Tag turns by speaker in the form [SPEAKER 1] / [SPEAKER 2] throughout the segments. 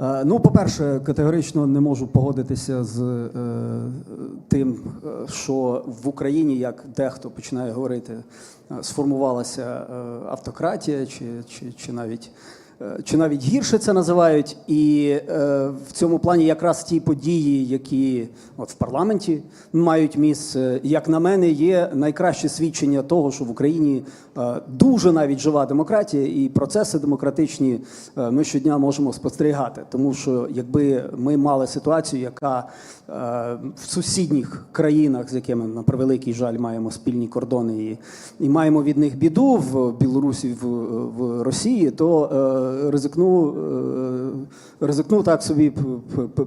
[SPEAKER 1] Е, Ну, по-перше, категорично не можу погодитися з е, тим, е, що в Україні, як дехто починає говорити, е, сформувалася автократія, чи, чи, чи навіть. Е, Чи навіть гірше це називають, і е, в цьому плані якраз ті події, які от в парламенті мають місце, як на мене, є найкраще свідчення того, що в Україні е, дуже навіть жива демократія, і процеси демократичні ми щодня можемо спостерігати. Тому що якби ми мали ситуацію, яка в сусідніх країнах, з якими на превеликий жаль маємо спільні кордони, і, і маємо від них біду в Білорусі, в, в Росії, то ризикну, е, ризикну так собі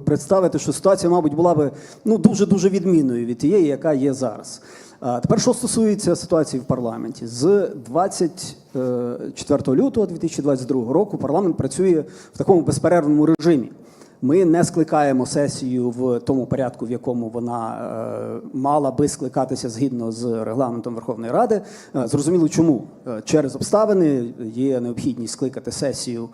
[SPEAKER 1] представити, що ситуація, мабуть, була би ну дуже дуже відмінною від тієї, яка є зараз. А тепер, що стосується ситуації в парламенті, з 24 лютого 2022 року парламент працює в такому безперервному режимі. Ми не скликаємо сесію в тому порядку, в якому вона е, мала би скликатися згідно з регламентом Верховної Ради. Е, зрозуміло, чому Е, через обставини є необхідність скликати сесію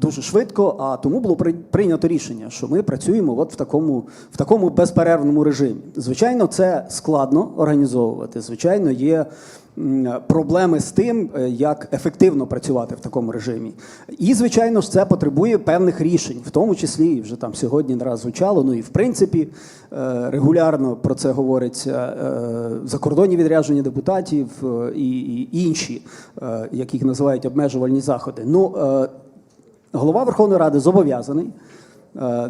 [SPEAKER 1] дуже швидко. А тому було при- прийнято рішення, що ми працюємо от в такому, в такому безперервному режимі. Звичайно, це складно організовувати. Звичайно, є проблеми з тим, е, як ефективно працювати в такому режимі. І, звичайно ж, це потребує певних рішень, в тому числі вже там сьогодні не раз звучало. Ну і в принципі е, регулярно про це говориться е, закордонні відрядження депутатів і, інші, яких називають обмежувальні заходи. Ну, голова Верховної Ради зобов'язаний.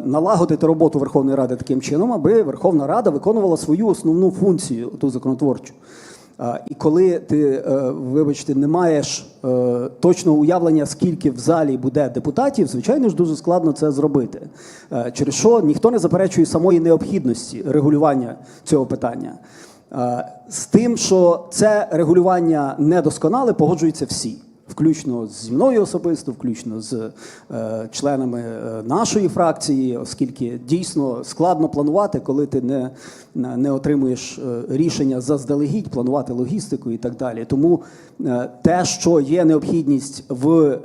[SPEAKER 1] Налагодити роботу Верховної Ради таким чином, аби Верховна Рада виконувала свою основну функцію, ту законотворчу. І коли ти, е, вибачте, не маєш е, точного уявлення, скільки в залі буде депутатів, звичайно ж дуже складно це зробити. Е, Через що ніхто не заперечує самої необхідності регулювання цього питання. З тим, що це регулювання недосконале, погоджуються всі. Включно зі мною особисто, включно з е, членами е, нашої фракції, оскільки дійсно складно планувати, коли ти не, не отримуєш е, рішення заздалегідь, планувати логістику і так далі. Тому е, те, що є необхідність в, е,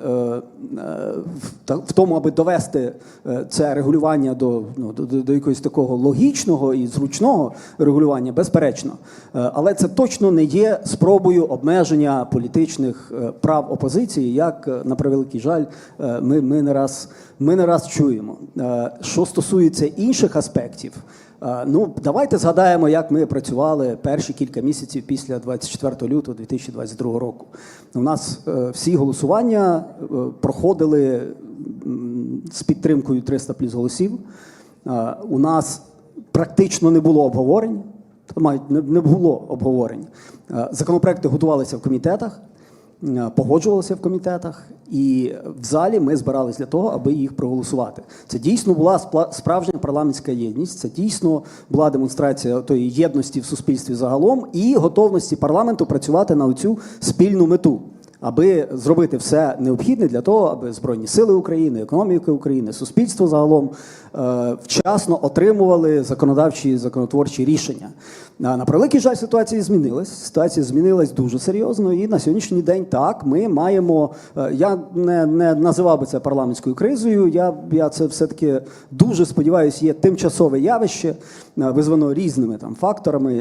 [SPEAKER 1] в, в тому, аби довести е, це регулювання до, ну, до, до, якогось такого логічного і зручного регулювання, безперечно. Але це точно не є спробою обмеження політичних прав опозиції, як е, на превеликий жаль, е, ми, ми, не раз, ми не раз чуємо. Е, Що стосується інших аспектів. Ну, давайте згадаємо, як ми працювали перші кілька місяців після 24 лютого 2022 року. У нас всі голосування проходили з підтримкою 300 плюс голосів. У нас практично не було обговорень. Мають не було обговорень. Законопроекти готувалися в комітетах, погоджувалися в комітетах, і в залі ми збирались для того, аби їх проголосувати. Це дійсно була справжня парламентська єдність. Це дійсно була демонстрація тої єдності в суспільстві загалом і готовності парламенту працювати на цю спільну мету. Аби зробити все необхідне для того, аби Збройні сили України, економіка України, суспільство загалом е, вчасно отримували законодавчі законотворчі рішення. На превеликий жаль, ситуація змінилась. Ситуація змінилась дуже серйозно. І на сьогоднішній день так ми маємо. е, Я не, не називав би це парламентською кризою. Я, я це все-таки дуже сподіваюся, є тимчасове явище, е, визвано різними там факторами,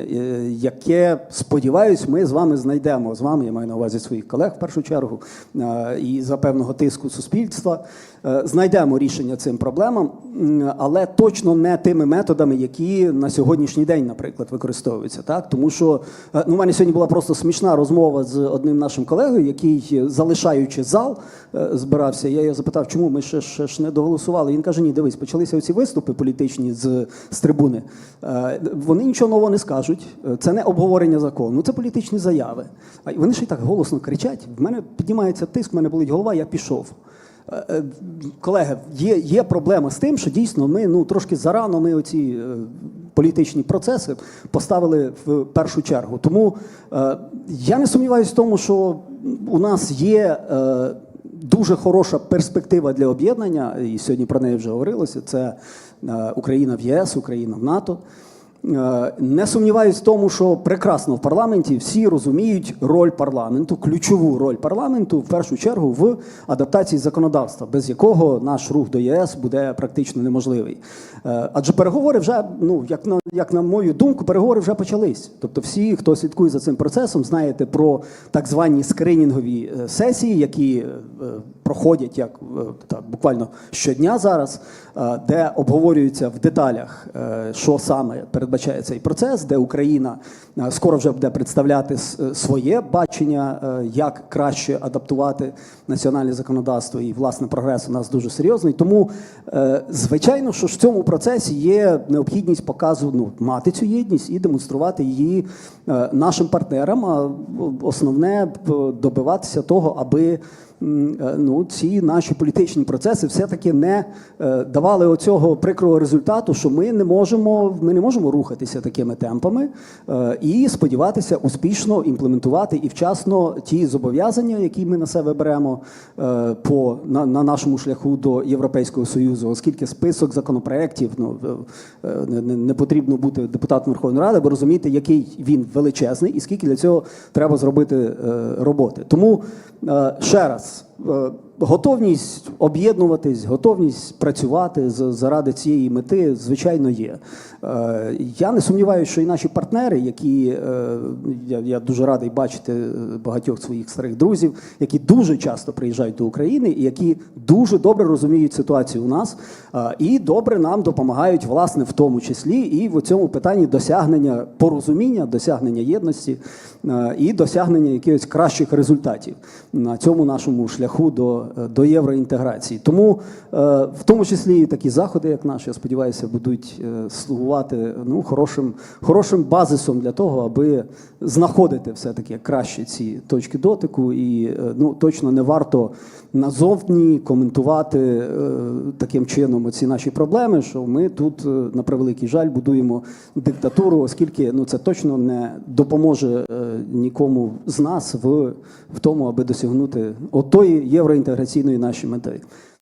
[SPEAKER 1] яке сподіваюсь, ми з вами знайдемо. З вами я маю на увазі своїх колег в першу чергу е, і за певного тиску суспільства. Е, Знайдемо рішення цим проблемам, але точно не тими методами, які на сьогоднішній день, наприклад, використовуються. Так? Тому що е, ну, у мене сьогодні була просто смішна розмова з одним нашим колегою, який, е, залишаючи зал, е, збирався. Я його запитав, чому ми ще, ще ж не доголосували. Він каже: Ні, дивись, почалися оці виступи політичні з, з трибуни. Вони нічого нового не скажуть. Це не обговорення закону, це політичні заяви. Вони ще й так голосно кричать. В мене піднімається тиск, в мене болить голова, я пішов. Е, е, Колеги, є, є проблема з тим, що дійсно ми ну трошки зарано ми оці е, політичні процеси поставили в першу чергу. Тому я не сумніваюся в тому, що у нас є дуже хороша перспектива для об'єднання, і сьогодні про неї вже говорилося. Це Україна в ЄС, Україна в НАТО. Е, Не сумніваюсь в тому, що прекрасно в парламенті всі розуміють роль парламенту, ключову роль парламенту в першу чергу в адаптації законодавства, без якого наш рух до ЄС буде практично неможливий. Е, Адже переговори вже, ну як на як на мою думку, переговори вже почались. Тобто, всі, хто слідкує за цим процесом, знаєте про так звані скринінгові е, сесії, які проходять як так, буквально щодня зараз, де обговорюється в деталях, що саме передбачає цей процес, де Україна е, скоро вже буде представляти е, своє бачення, е, як краще адаптувати національне законодавство. І власне прогрес у нас дуже серйозний. Тому, звичайно, що в цьому процесі є необхідність показу ну, мати цю єдність і демонструвати її нашим партнерам. А основне добиватися того, аби ну, ці наші політичні процеси все-таки не е, давали оцього прикрого результату, що ми не можемо, ми не можемо рухатися такими темпами е, і сподіватися успішно імплементувати і вчасно ті зобов'язання, які ми на себе беремо е, по на, на нашому шляху до Європейського союзу, оскільки список законопроєктів ну е, е, не, не- потрібно бути депутатом Верховної Ради, аби розуміти, який він величезний, і скільки для цього треба зробити е, роботи. Тому е, ще раз. Е, Готовність об'єднуватись, готовність працювати заради цієї мети, звичайно, є. Е, Я не сумніваюся, що і наші партнери, які е, я, дуже радий бачити е, багатьох своїх старих друзів, які дуже часто приїжджають до України і які дуже добре розуміють ситуацію у нас і добре нам допомагають, власне, в тому числі і в цьому питанні досягнення порозуміння, досягнення єдності і досягнення якихось кращих результатів на цьому нашому шляху до, до євроінтеграції. Тому е, в тому числі такі заходи, як наші, я сподіваюся, будуть е, слугувати ну, хорошим, хорошим базисом для того, аби знаходити все-таки краще ці точки дотику. І е, ну, точно не варто назовні коментувати е, таким чином ці наші проблеми, що ми тут, е, на превеликий жаль, будуємо диктатуру, оскільки ну, це точно не допоможе е, нікому з нас в, в тому, аби досягнути отої євроінтеграційної нашої мети.